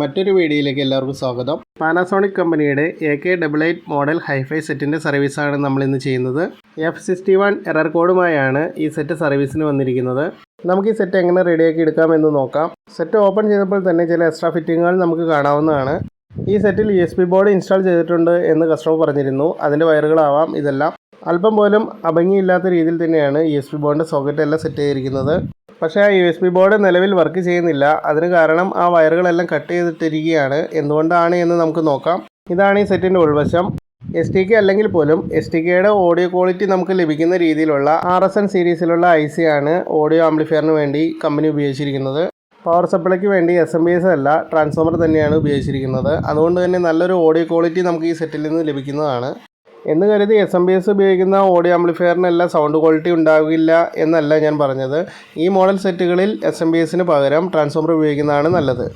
മറ്റൊരു വീഡിയോയിലേക്ക് എല്ലാവർക്കും സ്വാഗതം. പാനാസോണിക് കമ്പനിയുടെ A K double eight model hi fi സെറ്റിന്റെ സർവീസാണ് നമ്മൾ ഇന്ന് ചെയ്യുന്നത്. എഫ് സിക്സ്റ്റി വൺ എറർ കോഡുമായാണ് ഈ സെറ്റ് സർവീസിന് വന്നിരിക്കുന്നത്. നമുക്ക് ഈ സെറ്റ് എങ്ങനെ റെഡിയാക്കി എടുക്കാമെന്ന് നോക്കാം. സെറ്റ് ഓപ്പൺ ചെയ്തപ്പോൾ തന്നെ ചില എക്സ്ട്രാ ഫിറ്റിങ്ങുകൾ നമുക്ക് കാണാവുന്നതാണ്. ഈ സെറ്റിൽ U S B board install ചെയ്തിട്ടുണ്ട് എന്ന് കസ്റ്റമർ പറഞ്ഞിരുന്നു. അതിന്റെ വയറുകളാവാം ഇതെല്ലാം. അല്പം പോലും അഭംഗിയില്ലാത്ത രീതിയിൽ തന്നെയാണ് യു എസ് ബി ബോർഡിന്റെ സോക്കറ്റ് എല്ലാം സെറ്റ് ചെയ്തിരിക്കുന്നത്. പക്ഷേ ആ യു എസ് ബി ബോർഡ് നിലവിൽ വർക്ക് ചെയ്യുന്നില്ല. അതിന് കാരണം ആ വയറുകളെല്ലാം കട്ട് ചെയ്തിട്ടിരിക്കുകയാണ്. എന്തുകൊണ്ടാണ് എന്ന് നമുക്ക് നോക്കാം. ഇതാണ് ഈ സെറ്റിന്റെ ഉൾവശം. എസ് ടി കെ അല്ലെങ്കിൽ പോലും എസ് ടി കെയുടെ ഓഡിയോ ക്വാളിറ്റി നമുക്ക് ലഭിക്കുന്ന രീതിയിലുള്ള ആർ എസ് എൻ സീരീസിലുള്ള ഐ സി ആണ് ഓഡിയോ ആംപ്ലിഫയറിന് വേണ്ടി കമ്പനി ഉപയോഗിച്ചിരിക്കുന്നത്. പവർ സപ്ലൈക്ക് വേണ്ടി എസ് എം ബി എസ് അല്ല ട്രാൻസ്ഫോമർ തന്നെയാണ് ഉപയോഗിച്ചിരിക്കുന്നത്. അതുകൊണ്ട് തന്നെ നല്ലൊരു ഓഡിയോ ക്വാളിറ്റി നമുക്ക് ഈ സെറ്റിൽ നിന്ന് ലഭിക്കുന്നതാണ്. എന്ന് കരുതി എസ് എം ബി എസ് ഉപയോഗിക്കുന്ന ഓഡിയോ ആംപ്ലിഫയറിനെല്ലാം സൗണ്ട് ക്വാളിറ്റി ഉണ്ടാകില്ല എന്നല്ല ഞാൻ പറഞ്ഞത്. ഈ മോഡൽ സെറ്റുകളിൽ എസ് എം ബി എസിന് പകരം ട്രാൻസ്ഫോമർ ഉപയോഗിക്കുന്നതാണ് നല്ലത്.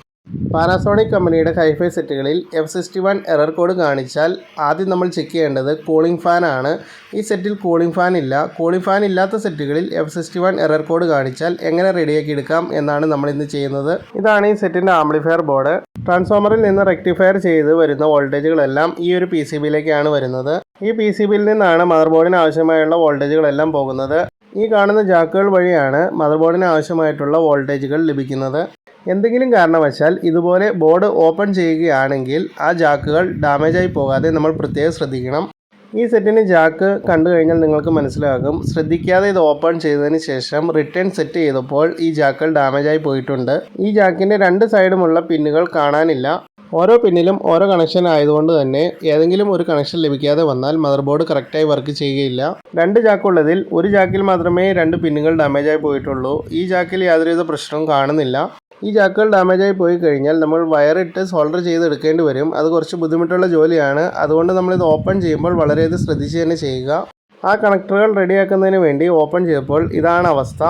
പാനാസോണിക് കമ്പനിയുടെ hi-fi സെറ്റുകളിൽ F sixty one error code കാണിച്ചാൽ ആദ്യം നമ്മൾ ചെക്ക് ചെയ്യേണ്ടത് കൂളിംഗ് ഫാൻ ആണ്. ഈ സെറ്റിൽ കൂളിംഗ് ഫാൻ ഇല്ല. കൂളിംഗ് ഫാൻ ഇല്ലാത്ത സെറ്റുകളിൽ F sixty one error code കാണിച്ചാൽ എങ്ങനെ റെഡിയാക്കി എടുക്കാം എന്നാണ് നമ്മൾ ഇന്ന് ചെയ്യുന്നത്. ഇതാണ് ഈ സെറ്റിന്റെ ആംപ്ലിഫയർ ബോർഡ് ട്രാൻസ്ഫോമറിൽ നിന്ന് റെക്ടിഫയർ ചെയ്ത് വരുന്ന വോൾട്ടേജുകളെല്ലാം ഈ ഒരു പി സി ബിയിലേക്കാണ് വരുന്നത്. ഈ പി സി ബിയിൽ നിന്നാണ് മദർ ബോർഡിന് ആവശ്യമായുള്ള വോൾട്ടേജുകളെല്ലാം പോകുന്നത്. ഈ കാണുന്ന ജാക്കുകൾ വഴിയാണ് മദർ ബോർഡിന് ആവശ്യമായിട്ടുള്ള വോൾട്ടേജുകൾ ലഭിക്കുന്നത്. എന്തെങ്കിലും കാരണവശാൽ ഇതുപോലെ ബോർഡ് ഓപ്പൺ ചെയ്യുകയാണെങ്കിൽ ആ ജാക്കുകൾ ഡാമേജായി പോകാതെ നമ്മൾ പ്രത്യേകം ശ്രദ്ധിക്കണം. ഈ സെറ്റിന് ജാക്ക് കണ്ടു കഴിഞ്ഞാൽ നിങ്ങൾക്ക് മനസ്സിലാകും. ശ്രദ്ധിക്കാതെ ഇത് ഓപ്പൺ ചെയ്തതിന് ശേഷം റിട്ടേൺ സെറ്റ് ചെയ്തപ്പോൾ ഈ ജാക്കുകൾ ഡാമേജായി പോയിട്ടുണ്ട്. ഈ ജാക്കിന്റെ രണ്ട് സൈഡുമുള്ള പിന്നുകൾ കാണാനില്ല. ഓരോ പിന്നിലും ഓരോ കണക്ഷൻ ആയതുകൊണ്ട് തന്നെ ഏതെങ്കിലും ഒരു കണക്ഷൻ ലഭിക്കാതെ വന്നാൽ മദർ ബോർഡ് കറക്റ്റായി വർക്ക് ചെയ്യുകയില്ല. രണ്ട് ചാക്കുള്ളതിൽ ഒരു ചാക്കിൽ മാത്രമേ രണ്ട് പിന്നുകൾ ഡാമേജ് ആയി പോയിട്ടുള്ളൂ. ഈ ചാക്കിൽ യാതൊരുവിധ പ്രശ്നവും കാണുന്നില്ല. ഈ ചാക്കുകൾ ആയി പോയി കഴിഞ്ഞാൽ നമ്മൾ വയറിട്ട് സോൾഡർ ചെയ്ത് എടുക്കേണ്ടി വരും. അത് കുറച്ച് ബുദ്ധിമുട്ടുള്ള ജോലിയാണ്. അതുകൊണ്ട് നമ്മളിത് ഓപ്പൺ ചെയ്യുമ്പോൾ വളരെയധികം ശ്രദ്ധിച്ച് തന്നെ ചെയ്യുക. ആ കണക്ടറുകൾ റെഡിയാക്കുന്നതിന് വേണ്ടി ഓപ്പൺ ചെയ്തപ്പോൾ ഇതാണ് അവസ്ഥ.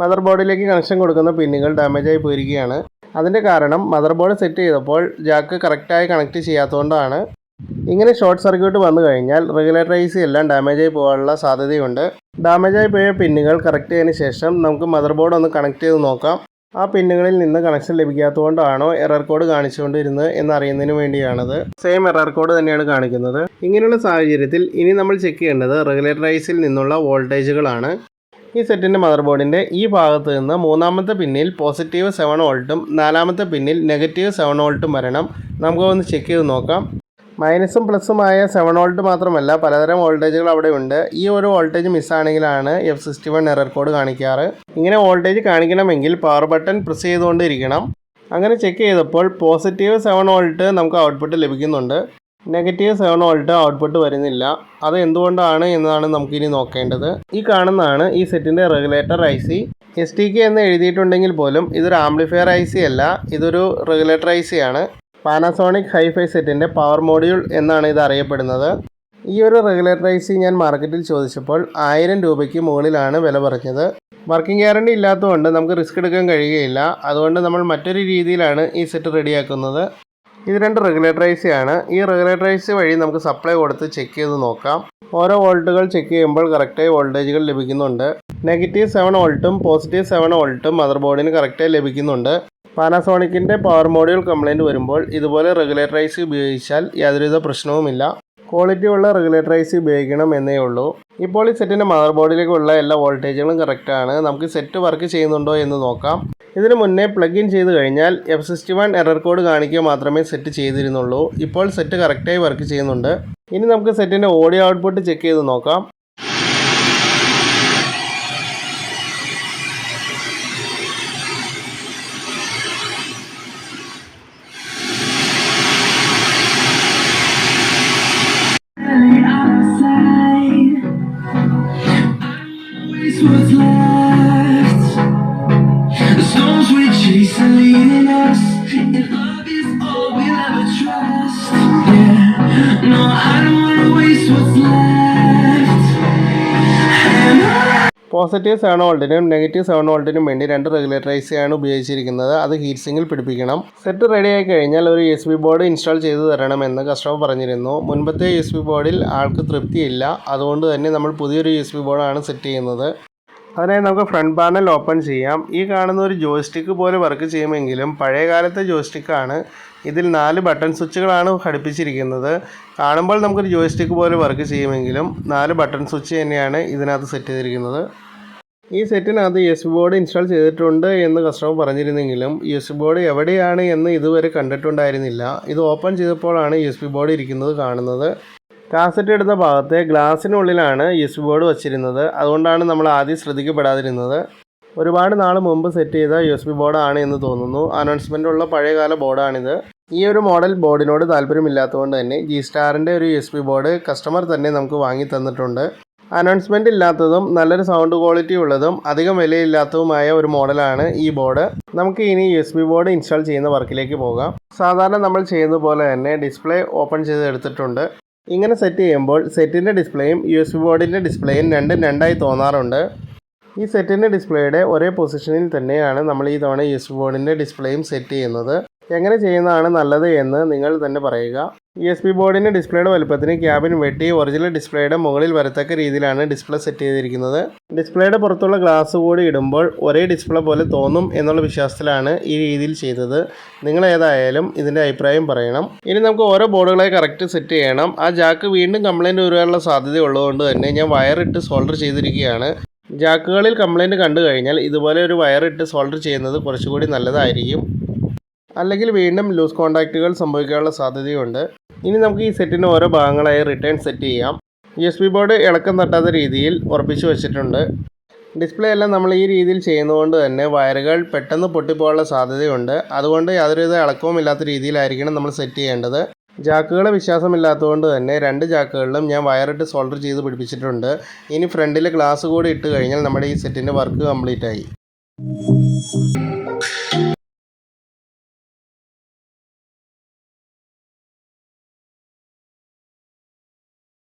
മദർ ബോർഡിലേക്ക് കണക്ഷൻ കൊടുക്കുന്ന പിന്നുകൾ ഡാമേജ് ആയി പോയിരിക്കുകയാണ്. അതിന്റെ കാരണം മദർ ബോർഡ് സെറ്റ് ചെയ്തപ്പോൾ ജാക്ക് കറക്റ്റായി കണക്ട് ചെയ്യാത്തതുകൊണ്ടാണ്. ഇങ്ങനെ ഷോർട്ട് സർക്യൂട്ട് വന്നു കഴിഞ്ഞാൽ റെഗുലേറ്റർ ഐ സി എല്ലാം ഡാമേജായി പോകാനുള്ള സാധ്യതയുണ്ട്. ആയി പോയ പിന്നുകൾ കറക്റ്റ് ചെയ്തതിന് ശേഷം നമുക്ക് മദർ ബോർഡ് ഒന്ന് കണക്ട് ചെയ്ത് നോക്കാം. ആ പിന്നുകളിൽ നിന്ന് കണക്ഷൻ ലഭിക്കാത്തതുകൊണ്ടാണോ എറർ കോഡ് കാണിച്ചുകൊണ്ടിരുന്നത് എന്നറിയുന്നതിന് വേണ്ടിയാണത്. സെയിം എറർ കോഡ് തന്നെയാണ് കാണിക്കുന്നത്. ഇങ്ങനെയുള്ള സാഹചര്യത്തിൽ ഇനി നമ്മൾ ചെക്ക് ചെയ്യേണ്ടത് റെഗുലേറ്റർ ഐസിൽ നിന്നുള്ള വോൾട്ടേജുകളാണ്. ഈ സെറ്റിന്റെ മദർ ബോർഡിന്റെ ഈ ഭാഗത്ത് നിന്ന് മൂന്നാമത്തെ പിന്നിൽ പോസിറ്റീവ് സെവൻ വോൾട്ടും നാലാമത്തെ പിന്നിൽ നെഗറ്റീവ് സെവൻ വോൾട്ടും വരണം. നമുക്ക് ഒന്ന് ചെക്ക് ചെയ്ത് നോക്കാം. മൈനസും പ്ലസുമായ സെവൻ വോൾട്ട് മാത്രമല്ല പലതരം വോൾട്ടേജുകൾ അവിടെ ഉണ്ട്. ഈ ഒരു voltage മിസ്സാണെങ്കിലാണ് F sixty one error code കാണിക്കാറ്. ഇങ്ങനെ വോൾട്ടേജ് കാണിക്കണമെങ്കിൽ പവർ ബട്ടൺ പ്രസ് ചെയ്തുകൊണ്ടിരിക്കണം. അങ്ങനെ ചെക്ക് ചെയ്തപ്പോൾ പോസിറ്റീവ് സെവൻ വോൾട്ട് നമുക്ക് ഔട്ട്പുട്ട് ലഭിക്കുന്നുണ്ട്. നെഗറ്റീവ് സെവൻ വോൾട്ട് ഔട്ട്പുട്ട് വരുന്നില്ല. അത് എന്തുകൊണ്ടാണ് എന്നതാണ് നമുക്കിനി നോക്കേണ്ടത്. ഈ കാണുന്നതാണ് ഈ സെറ്റിന്റെ regulator I C S T K എന്ന് എഴുതിയിട്ടുണ്ടെങ്കിൽ പോലും ഇതൊരു ആംപ്ലിഫയർ ഐ സി അല്ല. ഇതൊരു റെഗുലേറ്റർ ഐ സി ആണ്. പാനാസോണിക് ഹൈഫൈ സെറ്റിന്റെ പവർ മോഡ്യൂൾ എന്നാണ് ഇത് അറിയപ്പെടുന്നത്. ഈ ഒരു റെഗുലേറ്റർ ഐ സി ഞാൻ മാർക്കറ്റിൽ ചോദിച്ചപ്പോൾ ആയിരം രൂപയ്ക്ക് മുകളിലാണ് വില പറഞ്ഞത്. വർക്കിംഗ് ഗ്യാരണ്ടി ഇല്ലാത്തതുകൊണ്ട് നമുക്ക് റിസ്ക് എടുക്കാൻ കഴിയുകയില്ല. അതുകൊണ്ട് നമ്മൾ മറ്റൊരു രീതിയിലാണ് ഈ സെറ്റ് റെഡിയാക്കുന്നത് ഇത് രണ്ട് റെഗുലേറ്റർ ഐ സി ആണ്. ഈ റെഗുലേറ്റർ ഐ സി വഴി നമുക്ക് സപ്ലൈ കൊടുത്ത് ചെക്ക് ചെയ്ത് നോക്കാം. ഓരോ വോൾട്ടുകൾ ചെക്ക് ചെയ്യുമ്പോൾ കറക്റ്റായി വോൾട്ടേജുകൾ ലഭിക്കുന്നുണ്ട്. നെഗറ്റീവ് സെവൻ വോൾട്ടും പോസിറ്റീവ് സെവൻ വോൾട്ടും മദർ ബോർഡിന് കറക്റ്റായി ലഭിക്കുന്നുണ്ട്. പാനാസോണിക്കിന്റെ പവർ മോഡ്യൂൾ കംപ്ലൈന്റ് വരുമ്പോൾ ഇതുപോലെ റെഗുലേറ്റർ ഐ സി ഉപയോഗിച്ചാൽ യാതൊരുവിധ പ്രശ്നവുമില്ല. ക്വാളിറ്റി ഉള്ള റെഗുലേറ്റർ ഐ സി ഉപയോഗിക്കണം എന്നേ ഉള്ളൂ. ഇപ്പോൾ ഈ സെറ്റിന്റെ മദർ ബോർഡിലേക്കുള്ള എല്ലാ വോൾട്ടേജുകളും കറക്റ്റാണ് നമുക്ക് സെറ്റ് വർക്ക് ചെയ്യുന്നുണ്ടോ എന്ന് നോക്കാം. ഇതിന് മുന്നേ പ്ലഗ് ഇൻ ചെയ്ത് കഴിഞ്ഞാൽ F sixty one error code കാണിക്കുക മാത്രമേ സെറ്റ് ചെയ്തിരുന്നുള്ളൂ. ഇപ്പോൾ സെറ്റ് കറക്റ്റായി വർക്ക് ചെയ്യുന്നുണ്ട്. ഇനി നമുക്ക് സെറ്റിന്റെ ഓഡിയോ ഔട്ട്പുട്ട് ചെക്ക് ചെയ്ത് നോക്കാം. Leading us, and love is all we'll ever trust. Yeah, no, I don't wanna waste what's left. Positive seven വോൾട്ടിനും negative seven വോൾട്ടിനും വേണ്ടി രണ്ട് ആണ് ഉപയോഗിച്ചിരിക്കുന്നത്. അത് ഹീറ്റ് സിങ്ങിൽ പിടിപ്പിക്കണം. സെറ്റ് റെഡി ആയി കഴിഞ്ഞാൽ ഒരു എസ് ബി ബോർഡ് ഇൻസ്റ്റാൾ ചെയ്ത് തരണമെന്ന് കസ്റ്റമർ പറഞ്ഞിരുന്നു. മുൻപത്തെ എസ് ബി ബോർഡിൽ ആൾക്ക് തൃപ്തിയില്ല. അതുകൊണ്ട് തന്നെ നമ്മൾ പുതിയൊരു എസ് ബി ബോർഡാണ് സെറ്റ് ചെയ്യുന്നത്. അതിനായി നമുക്ക് ഫ്രണ്ട് പാനൽ ഓപ്പൺ ചെയ്യാം. ഈ കാണുന്ന ഒരു ജോയ്സ്റ്റിക്ക് പോലെ വർക്ക് ചെയ്യുമെങ്കിലും പഴയ കാലത്തെ ജോയ്സ്റ്റിക്കാണ് ഇതിൽ നാല് ബട്ടൺ സ്വിച്ചുകളാണ് ഘടിപ്പിച്ചിരിക്കുന്നത്. കാണുമ്പോൾ നമുക്കൊരു ജോയ്സ്റ്റിക്ക് പോലെ വർക്ക് ചെയ്യുമെങ്കിലും നാല് ബട്ടൺ സ്വിച്ച് തന്നെയാണ് ഇതിനകത്ത് സെറ്റ് ചെയ്തിരിക്കുന്നത്. ഈ സെറ്റിനകത്ത് എസ് ബോർഡ് ഇൻസ്റ്റാൾ ചെയ്തിട്ടുണ്ട് എന്ന് കസ്റ്റമർ പറഞ്ഞിരുന്നെങ്കിലും എസ് ബോർഡ് എവിടെയാണ് എന്ന് ഇതുവരെ കണ്ടിട്ടുണ്ടായിരുന്നില്ല. ഇത് ഓപ്പൺ ചെയ്തപ്പോഴാണ് എസ് ബോർഡ് ഇരിക്കുന്നത് കാണുന്നത്. കാസറ്റ് എടുത്ത ഭാഗത്തെ ഗ്ലാസ്സിനുള്ളിലാണ് യുസ് ബോർഡ് വച്ചിരുന്നത്. അതുകൊണ്ടാണ് നമ്മൾ ആദ്യം ശ്രദ്ധിക്കപ്പെടാതിരുന്നത്. ഒരുപാട് നാൾ മുമ്പ് സെറ്റ് ചെയ്ത യു എസ് ബി ബോർഡാണ് എന്ന് തോന്നുന്നു. അനൗൺസ്മെന്റ് ഉള്ള പഴയകാല ബോർഡാണിത് ഈ ഒരു മോഡൽ ബോർഡിനോട് താല്പര്യമില്ലാത്തതുകൊണ്ട് തന്നെ ജി സ്റ്റാറിന്റെ ഒരു U S B board customer തന്നെ നമുക്ക് വാങ്ങി തന്നിട്ടുണ്ട്. അനൗൺസ്മെന്റ് ഇല്ലാത്തതും നല്ലൊരു സൗണ്ട് ക്വാളിറ്റി ഉള്ളതും അധികം വിലയില്ലാത്തതുമായ ഒരു മോഡലാണ് ഈ ബോർഡ് നമുക്ക് ഇനി U S B board install ചെയ്യുന്ന വർക്കിലേക്ക് പോകാം. സാധാരണ നമ്മൾ ചെയ്യുന്ന പോലെ തന്നെ ഡിസ്പ്ലേ ഓപ്പൺ ചെയ്ത് എടുത്തിട്ടുണ്ട്. ഇങ്ങനെ സെറ്റ് ചെയ്യുമ്പോൾ സെറ്റിന്റെ ഡിസ്പ്ലേയും യു എസ് ബി ബോർഡിന്റെ ഡിസ്പ്ലേയും രണ്ടും രണ്ടായി തോന്നാറുണ്ട്. ഈ സെറ്റിന്റെ ഡിസ്പ്ലേയുടെ ഒരേ പൊസിഷനിൽ തന്നെയാണ് നമ്മൾ ഈ തവണ യു എസ് ബി ബോർഡിന്റെ ഡിസ്പ്ലേയും സെറ്റ് ചെയ്യുന്നത്. എങ്ങനെ ചെയ്യുന്നതാണ് നല്ലത് എന്ന് നിങ്ങൾ തന്നെ പറയുക. ഇ എസ് പി ബോർഡിന്റെ ഡിസ്പ്ലേയുടെ വലുപ്പത്തിന് ക്യാബിൻ വെട്ടി ഒറിജിനൽ ഡിസ്പ്ലേയുടെ മുകളിൽ വരത്തക്ക രീതിയിലാണ് ഡിസ്പ്ലേ സെറ്റ് ചെയ്തിരിക്കുന്നത്. ഡിസ്പ്ലേയുടെ പുറത്തുള്ള ഗ്ലാസ് കൂടി ഇടുമ്പോൾ ഒരേ ഡിസ്പ്ലേ പോലെ തോന്നും എന്നുള്ള വിശ്വാസത്തിലാണ് ഈ രീതിയിൽ ചെയ്തത്. നിങ്ങൾ ഏതായാലും ഇതിന്റെ അഭിപ്രായം പറയണം. ഇനി നമുക്ക് ഓരോ ബോർഡുകളെ കറക്റ്റ് സെറ്റ് ചെയ്യണം. ആ ജാക്ക് വീണ്ടും കംപ്ലയിന്റ് വരാനുള്ള സാധ്യത ഉള്ളതുകൊണ്ട് തന്നെ ഞാൻ വയറിട്ട് സോൾഡർ ചെയ്തിരിക്കുകയാണ്. ജാക്കുകളിൽ കംപ്ലയിന്റ് കണ്ടു കഴിഞ്ഞാൽ ഇതുപോലെ ഒരു വയറിട്ട് സോൾഡർ ചെയ്യുന്നത് കുറച്ചുകൂടി നല്ലതായിരിക്കും. അല്ലെങ്കിൽ വീണ്ടും ലൂസ് കോൺടാക്റ്റുകൾ സംഭവിക്കാനുള്ള സാധ്യതയുണ്ട്. ഇനി നമുക്ക് ഈ സെറ്റിന് ഓരോ ഭാഗങ്ങളായി റിട്ടേൺ സെറ്റ് ചെയ്യാം. യു എസ് ബി ബോർഡ് ഇളക്കം തട്ടാത്ത രീതിയിൽ ഉറപ്പിച്ചു വെച്ചിട്ടുണ്ട്. ഡിസ്പ്ലേ എല്ലാം നമ്മൾ ഈ രീതിയിൽ ചെയ്യുന്നതുകൊണ്ട് തന്നെ വയറുകൾ പെട്ടെന്ന് പൊട്ടിപ്പോകാനുള്ള സാധ്യതയുണ്ട്. അതുകൊണ്ട് യാതൊരുവിധ ഇളക്കവും ഇല്ലാത്ത രീതിയിലായിരിക്കണം നമ്മൾ സെറ്റ് ചെയ്യേണ്ടത്. ജാക്കുകളെ വിശ്വാസമില്ലാത്തതുകൊണ്ട് തന്നെ രണ്ട് ജാക്കുകളിലും ഞാൻ വയറിട്ട് സോൾഡർ ചെയ്ത് പിടിപ്പിച്ചിട്ടുണ്ട്. ഇനി ഫ്രണ്ടിൽ ഗ്ലാസ് കൂടി ഇട്ട് കഴിഞ്ഞാൽ നമ്മുടെ ഈ സെറ്റിന്റെ വർക്ക് കംപ്ലീറ്റ് ആയി.